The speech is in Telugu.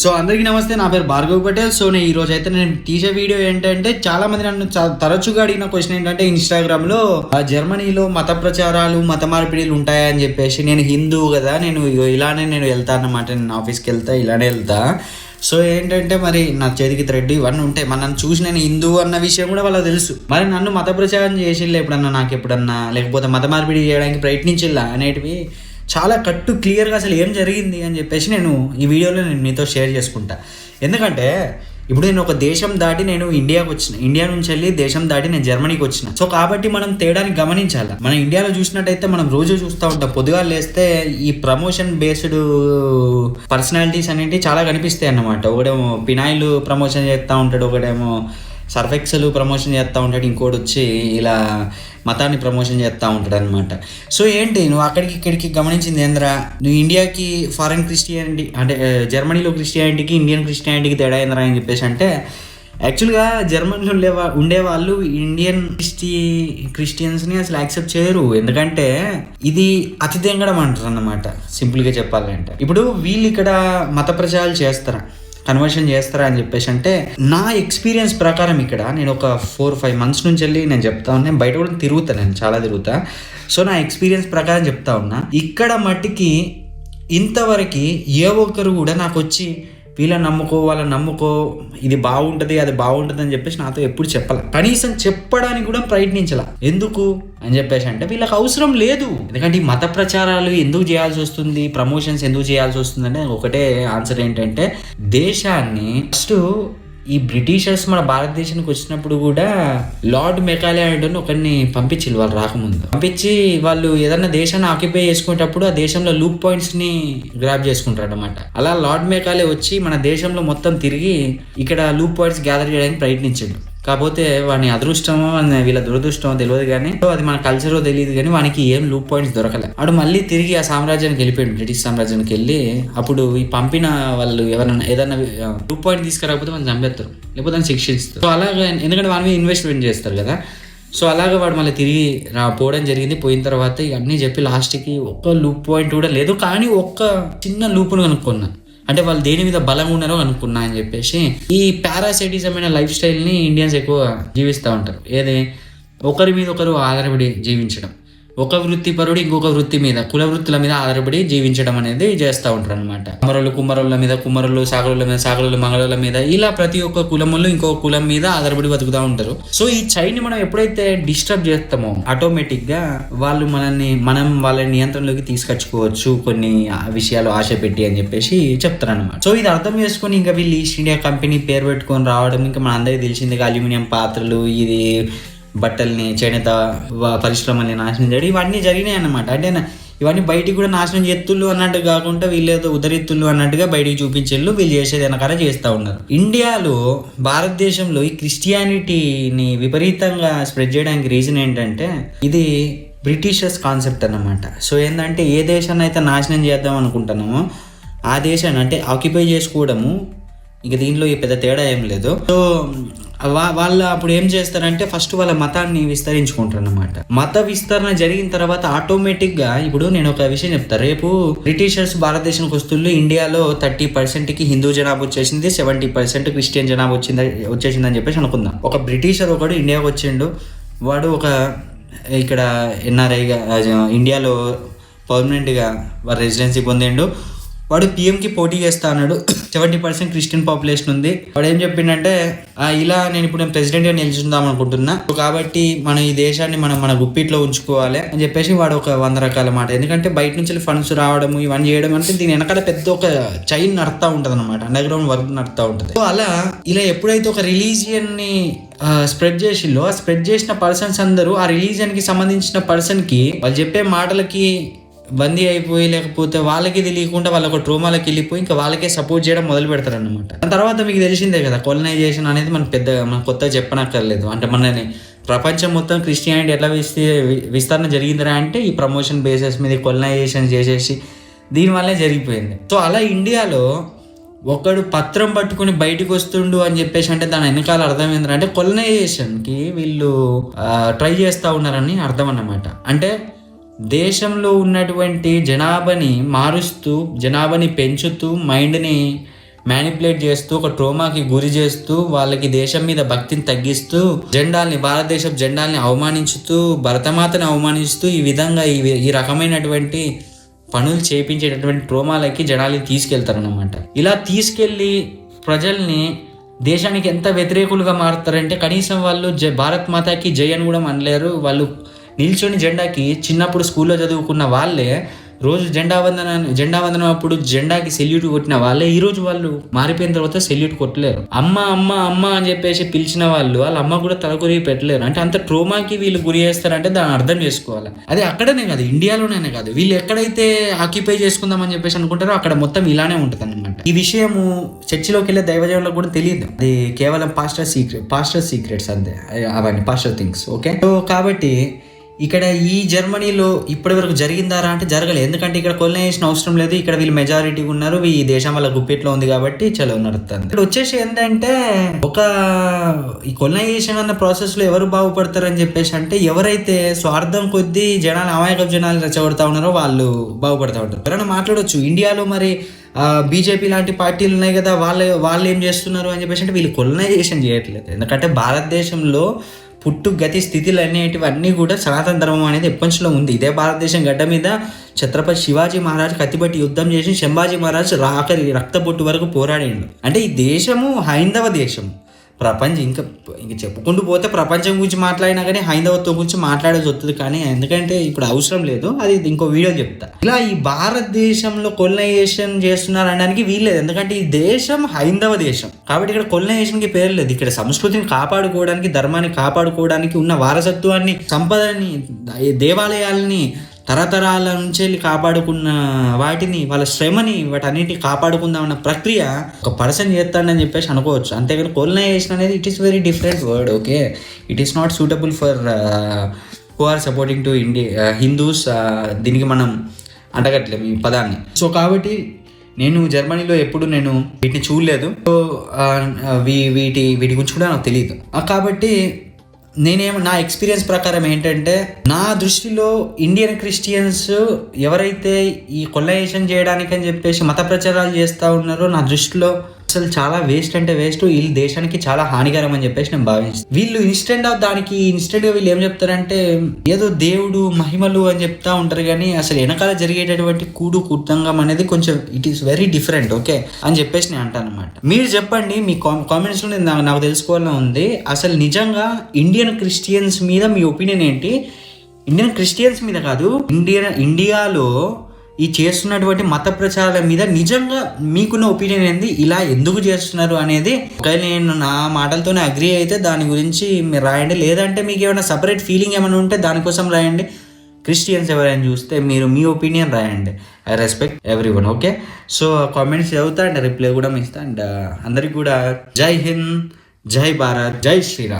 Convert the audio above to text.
సో అందరికీ నమస్తే నా పేరు భార్గవ్ పటేల్. సో నేను ఈరోజు అయితే నేను తీసే వీడియో ఏంటంటే చాలా మంది నన్ను తరచుగా అడిగిన క్వశ్చన్ ఏంటంటే ఇన్స్టాగ్రామ్లో ఆ, జర్మనీలో మత ప్రచారాలు మత మార్పిడిలు ఉంటాయని చెప్పేసి నేను హిందూ కదా నేను ఇగో ఇలానే నేను వెళ్తాను అనమాట నేను ఆఫీస్కి వెళ్తా ఇలానే వెళ్తా. సో ఏంటంటే మరి నా చేతికి థ్రెడ్ ఇవన్నీ ఉంటాయి మరి నన్ను చూసి నేను హిందూ అన్న విషయం కూడా వాళ్ళకి తెలుసు. మరి నన్ను మత ప్రచారం చేసిల్లా ఎప్పుడన్నా నాకు ఎప్పుడన్నా? లేకపోతే మత మార్పిడి చేయడానికి ప్రయత్నించిల్లా అనేటివి చాలా కట్టు క్లియర్గా అసలు ఏం జరిగింది అని చెప్పేసి నేను ఈ వీడియోలో నేను మీతో షేర్ చేసుకుంటా. ఎందుకంటే ఇప్పుడు నేను ఒక దేశం దాటి నేను ఇండియాకి వచ్చిన ఇండియా నుంచి వెళ్ళి దేశం దాటి నేను జర్మనీకి వచ్చిన. సో కాబట్టి మనం తేడాని గమనించాలి. మనం ఇండియాలో చూసినట్టయితే మనం రోజు చూస్తూ ఉంటాం. పొద్దుగా లేస్తే ఈ ప్రమోషన్ బేస్డ్ పర్సనాలిటీస్ అనేవి చాలా కనిపిస్తాయి అన్నమాట. ఒకడేమో పినాయిలు ప్రమోషన్ చేస్తూ ఉంటాడు ఒకడేమో సర్ఫెక్సల్ ప్రమోషన్ చేస్తూ ఉంటాడు ఇంకోటి వచ్చి ఇలా మతాన్ని ప్రమోషన్ చేస్తూ ఉంటాడు అనమాట సో ఏంటి నువ్వు అక్కడికి ఇక్కడికి గమనించింది ఏంద్రా? నువ్వు ఇండియాకి ఫారెన్ క్రిస్టియానిటీ అంటే జర్మనీలో క్రిస్టియానిటీకి ఇండియన్ క్రిస్టియానిటీకి తేడా ఏంద్రా అని చెప్పేసి అంటే యాక్చువల్గా జర్మనీలో ఉండేవా ఉండేవాళ్ళు ఇండియన్ క్రిస్టి క్రిస్టియన్స్ని అసలు యాక్సెప్ట్ చేయరు. ఎందుకంటే ఇది అతి తెంగడం అంటారు అన్నమాట సింపుల్గా చెప్పాలంటే. ఇప్పుడు వీళ్ళు ఇక్కడ మత ప్రచారాలు చేస్తారా? కన్వర్షన్ చేస్తారా అని చెప్పేసి అంటే నా ఎక్స్పీరియన్స్ ప్రకారం ఇక్కడ నేను ఒక ఫోర్ ఫైవ్ మంత్స్ నుంచి వెళ్ళి నేను చెప్తా ఉన్నా బయట కూడా తిరుగుతా నేను చాలా తిరుగుతా. సో నా ఎక్స్పీరియన్స్ ప్రకారం చెప్తా ఉన్నా ఇక్కడ మట్టికి ఇంతవరకు ఏ ఒక్కరు కూడా నాకు వచ్చి వీళ్ళని నమ్ముకో వాళ్ళని నమ్ముకో ఇది బాగుంటుంది అది బాగుంటుంది అని చెప్పేసి నాతో ఎప్పుడు చెప్పాలి. కనీసం చెప్పడానికి కూడా ప్రయత్నించాల. ఎందుకు? అని చెప్పేసి అంటే వీళ్ళకి అవసరం లేదు. ఎందుకంటే ఈ మత ప్రచారాలు ఎందుకు చేయాల్సి వస్తుంది? ప్రమోషన్స్ ఎందుకు చేయాల్సి వస్తుంది? అంటే ఒకటే ఆన్సర్ ఏంటంటే దేశాన్ని ఫస్ట్ ఈ బ్రిటిషర్స్ మన భారతదేశానికి వచ్చినప్పుడు కూడా లార్డ్ మెకాలే అని ఒకరిని పంపించారు వాళ్ళు రాకముందు. పంపించి వాళ్ళు ఏదన్నా దేశాన్ని ఆక్యుపై చేసుకునేటప్పుడు ఆ దేశంలో లూప్ పాయింట్స్ని గ్రాప్ చేసుకుంటారు అనమాట అలా లార్డ్ మెకాలే వచ్చి మన దేశంలో మొత్తం తిరిగి ఇక్కడ లూప్ పాయింట్స్ గ్యాదర్ చేయడానికి ప్రయత్నించాడు. కాకపోతే వాని అదృష్టమో వీళ్ళ దురదృష్టమో తెలియదు కానీ సో అది మన కల్చరో తెలియదు కానీ వానికి ఏం లూప్ పాయింట్స్ దొరకలే. వాడు మళ్ళీ తిరిగి ఆ సామ్రాజ్యానికి వెళ్ళిపోయాడు బ్రిటిష్ సామ్రాజ్యానికి వెళ్ళి అప్పుడు ఈ పంపిన వాళ్ళు ఎవరైనా ఏదైనా లూప్ పాయింట్ తీసుకురాకపోతే మనం చంపేస్తారు లేకపోతే దాన్ని శిక్షిస్తారు. సో అలాగే ఎందుకంటే వాళ్ళ మీద ఇన్వెస్ట్మెంట్ చేస్తారు కదా. సో అలాగే వాడు మళ్ళీ తిరిగి రా పోవడం జరిగింది. పోయిన తర్వాత ఇవన్నీ చెప్పి లాస్ట్కి ఒక్క లూప్ పాయింట్ కూడా లేదు కానీ ఒక్క చిన్న లూప్ను కనుక్కున్నాను. అంటే వాళ్ళు దేని మీద బలంగా ఉన్నారో అనుకున్నా అని చెప్పేసి ఈ పారాసైటిజం అయిన లైఫ్ స్టైల్ని ఇండియన్స్ ఎక్కువ జీవిస్తూ ఉంటారు. ఏది? ఒకరి మీద ఒకరు ఆధారపడి జీవించడం. ఒక వృత్తిపరుడు ఇంకొక వృత్తి మీద కుల వృత్తుల మీద ఆధారపడి జీవించడం అనేది చేస్తూ ఉంటారు అనమాట కుమరులు కుమ్మరుల మీద కుమ్మరులు సాగరుల మీద సాగరులు మంగళుల మీద ఇలా ప్రతి ఒక్క కులములు ఇంకొక కులం మీద ఆధారపడి బతుకుతూ ఉంటారు. సో ఈ చైన్ మనం ఎప్పుడైతే డిస్టర్బ్ చేస్తామో ఆటోమేటిక్గా వాళ్ళు మనల్ని మనం వాళ్ళ నియంత్రణలోకి తీసుకొచ్చుకోవచ్చు కొన్ని విషయాలు ఆశ పెట్టి అని చెప్పేసి చెప్తారు అనమాట సో ఇది అర్థం చేసుకొని ఇంకా వీళ్ళు ఈస్ట్ ఇండియా కంపెనీ పేరు పెట్టుకొని రావడం ఇంకా మన అందరికీ తెలిసింది అల్యూమినియం పాత్రలు ఇది బట్టల్ని చేనేత పరిశ్రమల్ని నాశనం చేయడం ఇవన్నీ జరిగినాయి అన్నమాట. అంటే ఇవన్నీ బయటికి కూడా నాశనం చేస్తుళ్ళు అన్నట్టు కాకుండా వీళ్ళు ఏదో ఉదరిత్తుళ్ళు అన్నట్టుగా బయటికి చూపించేళ్ళు వీళ్ళు చేసేది వెనకాల చేస్తూ ఉన్నారు. ఇండియాలో భారతదేశంలో ఈ క్రిస్టియానిటీని విపరీతంగా స్ప్రెడ్ చేయడానికి రీజన్ ఏంటంటే ఇది బ్రిటిషర్స్ కాన్సెప్ట్ అన్నమాట. సో ఏంటంటే ఏ దేశాన్ని అయితే నాశనం చేద్దాం అనుకుంటున్నామో ఆ దేశాన్ని అంటే ఆక్యుపై చేసుకోవడము ఇక దీంట్లో ఈ పెద్ద తేడా ఏం లేదు. సో వాళ్ళు అప్పుడు ఏం చేస్తారంటే ఫస్ట్ వాళ్ళ మతాన్ని విస్తరించుకుంటారు అనమాట మత విస్తరణ జరిగిన తర్వాత ఆటోమేటిక్గా ఇప్పుడు నేను ఒక విషయం చెప్తాను రేపు బ్రిటిషర్స్ భారతదేశానికి వస్తుళ్ళు ఇండియాలో థర్టీ పర్సెంట్కి హిందూ జనాభా వచ్చేసింది సెవెంటీ పర్సెంట్ క్రిస్టియన్ జనాభా వచ్చింది వచ్చేసిందని చెప్పేసి అనుకుందాం. ఒక బ్రిటిషర్ ఒకడు ఇండియాకి వచ్చిండు. వాడు ఒక ఇక్కడ ఎన్ఆర్ఐగా ఇండియాలో పర్మనెంట్గా వారి రెసిడెన్సీ పొందిండు. వాడు పిఎంకి పోటీ చేస్తా అన్నాడు. సెవెంటీ పర్సెంట్ క్రిస్టియన్ పాపులేషన్ ఉంది. వాడు ఏం చెప్పిండంటే ఇలా నేను ఇప్పుడు నేను ప్రెసిడెంట్గా నిల్చుందాం అనుకుంటున్నా. కాబట్టి మన ఈ దేశాన్ని మనం మన గుప్పిట్లో ఉంచుకోవాలి అని చెప్పేసి వాడు ఒక వంద రకాల మాట. ఎందుకంటే బయట నుంచి ఫండ్స్ రావడం ఇవన్నీ చేయడం అంటే దీని వెనకాల పెద్ద ఒక చైన్ నడుతూ ఉంటుంది అనమాట అండర్ గ్రౌండ్ వర్క్ నడుతూ ఉంటుంది. సో అలా ఇలా ఎప్పుడైతే ఒక రిలీజియన్ని స్ప్రెడ్ చేసిల్లో ఆ స్ప్రెడ్ చేసిన పర్సన్స్ అందరూ ఆ రిలీజియన్కి సంబంధించిన పర్సన్కి వాళ్ళు చెప్పే మాటలకి బందీ అయిపోయి లేకపోతే వాళ్ళకి తెలియకుండా వాళ్ళ ఒక ట్రోమాలకి వెళ్ళిపోయి ఇంకా వాళ్ళకే సపోర్ట్ చేయడం మొదలు పెడతారు అనమాట దాని తర్వాత మీకు తెలిసిందే కదా కొలనైజేషన్ అనేది మనం పెద్ద మన కొత్తగా చెప్పనక్కర్లేదు. అంటే మనని ప్రపంచం మొత్తం క్రిస్టియానిటీ ఎట్లా విస్తీ విస్తరణ జరిగిందిరా అంటే ఈ ప్రమోషన్ బేసెస్ మీద కొలనైజేషన్ చేసేసి దీనివల్లే జరిగిపోయింది. సో అలా ఇండియాలో ఒకడు పత్రం పట్టుకుని బయటకు వస్తుండు అని చెప్పేసి అంటే దాని వెనకాల అర్థం ఏంటంటే కొలనైజేషన్కి వీళ్ళు ట్రై చేస్తూ ఉన్నారని అర్థం అన్నమాట అంటే దేశంలో ఉన్నటువంటి జనాభాని మారుస్తూ జనాభాని పెంచుతూ మైండ్ని మ్యానిపులేట్ చేస్తూ ఒక ట్రోమాకి గురి చేస్తూ వాళ్ళకి దేశం మీద భక్తిని తగ్గిస్తూ జెండాల్ని భారతదేశం జెండాల్ని అవమానించుతూ భరతమాతని అవమానిస్తూ ఈ విధంగా ఈ ఈ రకమైనటువంటి పనులు చేపించేటటువంటి ట్రోమాలకి జనాల్ని తీసుకెళ్తారనమాట ఇలా తీసుకెళ్ళి ప్రజల్ని దేశానికి ఎంత వ్యతిరేకులుగా మారుతారంటే కనీసం వాళ్ళు జ భారత్ మాతాకి జై అని కూడా అనలేరు. వాళ్ళు నిల్చొని జెండాకి చిన్నప్పుడు స్కూల్లో చదువుకున్న వాళ్ళే రోజు జెండా వందన జెండా వందనం అప్పుడు జెండాకి సెల్యూట్ కొట్టిన వాళ్ళే ఈ రోజు వాళ్ళు మారిపోయిన తర్వాత సెల్యూట్ కొట్టలేరు. అమ్మ అమ్మ అమ్మ అని చెప్పేసి పిలిచిన వాళ్ళు వాళ్ళ అమ్మ కూడా తలకొరి పెట్టలేరు. అంటే అంత ట్రోమాకి వీళ్ళు గురి చేస్తారంటే దాన్ని అర్థం చేసుకోవాలి. అది అక్కడనే కాదు ఇండియాలోనే కాదు. వీళ్ళు ఎక్కడైతే ఆక్యుపై చేసుకుందామని చెప్పేసి అనుకుంటారో అక్కడ మొత్తం ఇలానే ఉంటుంది అనమాట ఈ విషయము చర్చిలోకి వెళ్ళే దైవజనులకు కూడా తెలియదు. అది కేవలం పాస్టర్ సీక్రెట్ పాస్టర్ సీక్రెట్స్ అంతే. అవన్నీ పాస్టర్ థింగ్స్ ఓకే? సో కాబట్టి ఇక్కడ ఈ జర్మనీలో ఇప్పటి వరకు జరిగిందారా అంటే జరగలేదు ఎందుకంటే ఇక్కడ కొలనైజేషన్ అవసరం లేదు. ఇక్కడ వీళ్ళు మెజారిటీ ఉన్నారు. ఈ దేశం వల్ల గుప్పిట్లో ఉంది కాబట్టి చలో నడుస్తుంది. ఇక్కడ వచ్చేసి ఏంటంటే ఒక ఈ కొలనైజేషన్ అన్న ప్రాసెస్లో ఎవరు బాగుపడతారని చెప్పేసి అంటే ఎవరైతే స్వార్థం కొద్దీ జనాలు అమాయక జనాలు రెచ్చగొడతా ఉన్నారో వాళ్ళు బాగుపడతా ఉంటారు. ఎవరైనా మాట్లాడవచ్చు ఇండియాలో మరి బీజేపీ లాంటి పార్టీలు ఉన్నాయి కదా వాళ్ళు వాళ్ళు ఏం చేస్తున్నారు అని చెప్పేసి అంటే వీళ్ళు కొలనైజేషన్ చేయట్లేదు. ఎందుకంటే భారతదేశంలో పుట్టు గతి స్థితిలు అనేటివన్నీ కూడా సనాతన ధర్మం అనేది ఎప్పటిలో ఉంది. ఇదే భారతదేశం గడ్డ మీద ఛత్రపతి శివాజీ మహారాజ్ కత్తిపట్టి యుద్ధం చేసి శంభాజీ మహారాజ్ ఆఖరి రక్తబొట్టు వరకు పోరాడిండు. అంటే ఈ దేశము హైందవ దేశం ప్రపంచం ఇంకా ఇంక చెప్పుకుంటూ పోతే ప్రపంచం గురించి మాట్లాడినా కానీ హైందవత్వం గురించి మాట్లాడేది వస్తుంది కానీ ఎందుకంటే ఇప్పుడు అవసరం లేదు. అది ఇంకో వీడియో చెప్తా. ఇలా ఈ భారతదేశంలో కొలనైజేషన్ చేస్తున్నారు అనడానికి వీల్లేదు ఎందుకంటే ఈ దేశం హైందవ దేశం. కాబట్టి ఇక్కడ కొలనైజేషన్కి పేరు లేదు. ఇక్కడ సంస్కృతిని కాపాడుకోవడానికి ధర్మాన్ని కాపాడుకోవడానికి ఉన్న వారసత్వాన్ని సంపదని దేవాలయాల్ని తరతరాల నుంచి వెళ్ళి కాపాడుకున్న వాటిని వాళ్ళ శ్రమని వాటన్నిటిని కాపాడుకుందామన్న ప్రక్రియ ఒక పర్సన్ చేస్తాడని చెప్పేసి అనుకోవచ్చు. అంతేగాని కొలనైజేషన్ అనేది it is very different word okay it is not suitable for who are supporting to India Hindus దీనికి మనం అంటగట్లేము ఈ పదాన్ని. సో కాబట్టి నేను జర్మనీలో ఎప్పుడు నేను వీటిని చూడలేదు. సో uh, uh, వీ- వీటి వీటి గురించి కూడా నాకు తెలియదు కాబట్టి నేనేం నా ఎక్స్పీరియన్స్ ప్రకారం ఏంటంటే నా దృష్టిలో ఇండియన్ క్రిస్టియన్స్ ఎవరైతే ఈ కొలైజేషన్ చేయడానికి అని చెప్పేసి మత ప్రచారాలు చేస్తూ ఉన్నారో నా దృష్టిలో అసలు చాలా వేస్ట్ అంటే వేస్ట్ వీళ్ళు దేశానికి చాలా హానికరం అని చెప్పేసి నేను భావించి వీళ్ళు ఇన్స్టెంట్ ఆఫ్ దానికి ఇన్స్టెంట్గా వీళ్ళు ఏం చెప్తారంటే ఏదో దేవుడు మహిమలు అని చెప్తా ఉంటారు కానీ అసలు వెనకాల జరిగేటటువంటి కూడు కుర్తంగం అనేది కొంచెం it is very different okay అని చెప్పేసి నేను అంటాను అనమాట మీరు చెప్పండి మీ కామెంట్స్లో నేను నాకు తెలుసుకోవాలని ఉంది. అసలు నిజంగా ఇండియన్ క్రిస్టియన్స్ మీద మీ ఒపీనియన్ ఏంటి? ఇండియన్ క్రిస్టియన్స్ మీద కాదు ఇండియన్ ఇండియాలో ఈ చేస్తున్నటువంటి మత ప్రచారాల మీద నిజంగా మీకున్న ఒపీనియన్ ఏంది? ఇలా ఎందుకు చేస్తున్నారు అనేది ఒకవేళ నేను నా మాటలతోనే అగ్రి అయితే దాని గురించి మీరు రాయండి. లేదంటే మీకు ఏమైనా సపరేట్ ఫీలింగ్ ఏమైనా ఉంటే దానికోసం రాయండి. క్రిస్టియన్స్ ఎవరైనా చూస్తే మీరు మీ ఒపీనియన్ రాయండి. I respect everyone okay so comments చదువుతా అండ్ రిప్లై కూడా ఇస్తా. అండ్ uh, అందరికి కూడా జై హింద్ జై భారత్ జై శ్రీరామ్.